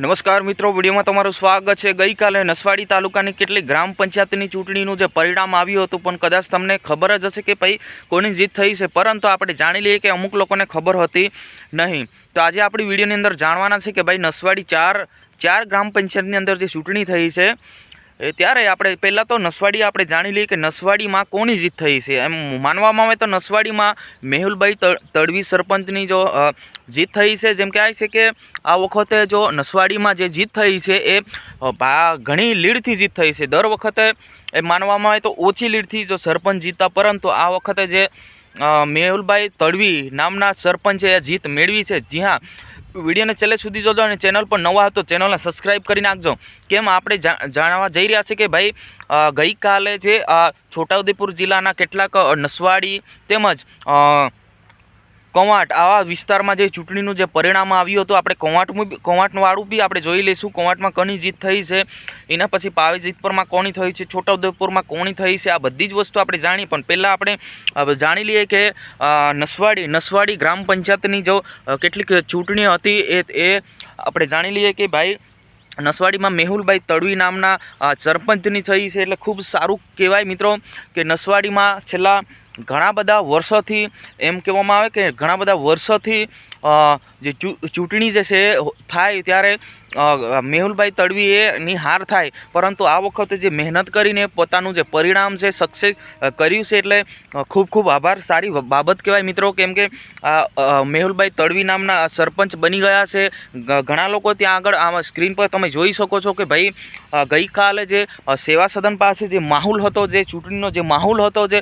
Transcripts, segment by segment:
નમસ્કાર મિત્રો, વિડીયોમાં તમારું સ્વાગત છે. ગઈકાલે નસવાડી તાલુકાની કેટલીક ગ્રામ પંચાયતની ચૂંટણીનું જે પરિણામ આવ્યું હતું, પણ કદાચ તમને ખબર જ હશે કે ભાઈ, કોની જીત થઈ છે. પરંતુ આપણે જાણી લઈએ કે અમુક લોકોને ખબર હતી નહીં. તો આજે આપણી વિડીયોની અંદર જાણવાના છે કે ભાઈ, નસવાડી ચાર ચાર ગ્રામ પંચાયતની અંદર જે ચૂંટણી થઈ છે એ ત્યારે આપણે પહેલાં તો નસવાડી આપણે જાણી લઈએ કે નસવાડીમાં કોની જીત થઈ છે. એમ માનવામાં આવે તો નસવાડીમાં મેહુલભાઈ તડવી સરપંચની જો જીત થઈ છે, જેમ કહેવાય છે કે આ વખતે જો નસવાડીમાં જે જીત થઈ છે એ ઘણી લીડથી જીત થઈ છે. દર વખતે એ માનવામાં આવે તો ઓછી લીડથી જો સરપંચ જીતતા, પરંતુ આ વખતે જે મેહુલભાઈ તડવી નામના સરપંચે જીત મેળવી છે જી હા વિડીયોને છેલ્લે સુધી જોજો અને ચેનલ પર નવા હતો ચેનલને સબસ્ક્રાઈબ કરી નાખજો. કેમ? આપણે જાણવા જઈ રહ્યા છીએ કે ભાઈ ગઈકાલે જે છોટાઉદેપુર જિલ્લાના કેટલાક નસવાડી તેમજ કવાંટ, આવા વિસ્તારમાં જે ચૂંટણીનું જે પરિણામ આવ્યું હતું, આપણે કવાંટમાં બી, કવાંટવાળું બી આપણે જોઈ લઈશું. કવાંટમાં કોની જીત થઈ છે, એના પછી પાવેજીતપુરમાં કોની થઈ છે, છોટાઉદેપુરમાં કોની થઈ છે, આ બધી જ વસ્તુ આપણે જાણી પણ પહેલાં આપણે જાણી લઈએ કે નસવાડી નસવાડી ગ્રામ પંચાયતની જો કેટલીક ચૂંટણી હતી, એ આપણે જાણી લઈએ કે ભાઈ, નસવાડીમાં મેહુલભાઈ તડવી નામના સરપંચની થઈ છે. એટલે ખૂબ સારું કહેવાય મિત્રો કે નસવાડીમાં છેલ્લા ઘણા બધા વર્ષોથી એમ કહેવામાં આવે કે ઘણા બધા વર્ષોથી જે ચૂંટણી જે છે થાય ત્યારે મેહુલભાઈ તડવીએની હાર થાય. પરંતુ આ વખતે જે મહેનત કરીને પોતાનું જે પરિણામ છે સક્સેસ કર્યું છે એટલે ખૂબ ખૂબ આભાર. સારી બાબત કહેવાય મિત્રો. કેમ કે મેહુલભાઈ તડવી નામના સરપંચ બની ગયા છે. ઘણા લોકો ત્યાં આગળ આમાં સ્ક્રીન પર તમે જોઈ શકો છો કે ભાઈ ગઈકાલે જે સેવા સદન પાસે જે માહોલ હતો, જે ચૂંટણીનો જે માહોલ હતો, જે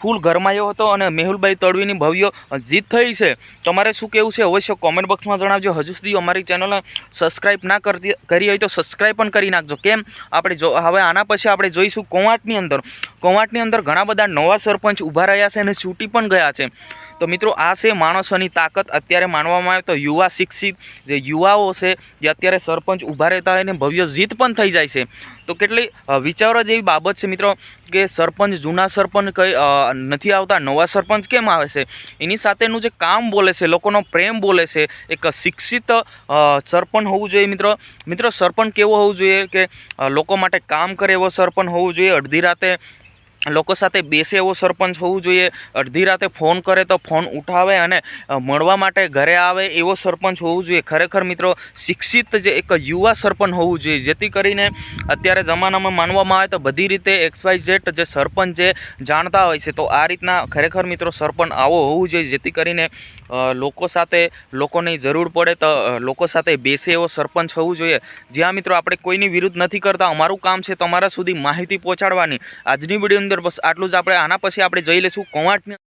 ફૂલ ગરમાયો હતો અને મેહુલભાઈ તડવીની ભવ્ય જીત થઈ છે. તમારે શું કહેવું છે અવશ્ય કોમેન્ટ બોક્સમાં જણાવજો. હજુ સુધી અમારી ચેનલને સબસ્ક્રાઈબ ના કરતી, કરી હોય તો સબસ્ક્રાઈબ પણ કરી નાખજો. કેમ? આપણે જો, હવે આના પછી આપણે જોઈશું કોવાટની અંદર. કોવાટની અંદર ઘણા બધા નવા સરપંચ ઊભા રહ્યા છે અને છૂટી પણ ગયા છે. તો મિત્રો આ છે માણસોની તાકાત. અત્યારે માનવામાં આવે તો યુવા શિક્ષિત, જે યુવાઓ છે, જે અત્યારે સરપંચ ઊભા રહેતા હોય ને ભવ્ય જીત પણ થઈ જાય છે. તો કેટલી વિચાર વિચારવા જેવી બાબત છે મિત્રો, કે સરપંચ જૂના સરપંચ કઈ નથી આવતા, નવા સરપંચ કેમ આવે છે? એની સાથેનું જે કામ બોલે છે, લોકોનો પ્રેમ બોલે છે, એક શિક્ષિત સરપંચ હોવું જોઈએ મિત્રો. મિત્રો સરપંચ કેવો હોવું જોઈએ કે લોકો માટે કામ કરે એવો સરપંચ હોવું જોઈએ? અડધી રાતે લોકો સાથે બેસે એવો સરપંચ હોવું જોઈએ. અડધી રાતે ફોન કરે તો ફોન ઉઠાવે અને મળવા માટે ઘરે આવે એવો સરપંચ હોવું જોઈએ. ખરેખર મિત્રો, શિક્ષિત જે એક યુવા સરપંચ હોવું જોઈએ. જેથી કરીને અત્યારે જમાનામાં માનવામાં આવે તો બધી રીતે એક્સવાય ઝેડ જે સરપંચ જે જાણતા હોય છે. તો આ રીતના ખરેખર મિત્રો સરપંચ આવો હોવું જોઈએ. જેથી કરીને લોકો સાથે લોકોની જરૂર પડે તો લોકો સાથે બેસે એવો સરપંચ હોવું જોઈએ. જ્યાં મિત્રો આપણે કોઈની વિરુદ્ધ નથી કરતા, અમારું કામ છે તમારા સુધી માહિતી પહોંચાડવાની. આજની વીડિયો અંદર બસ આટલું જ આપણે આના પછી આપણે જઈ લઈશું કવાંટની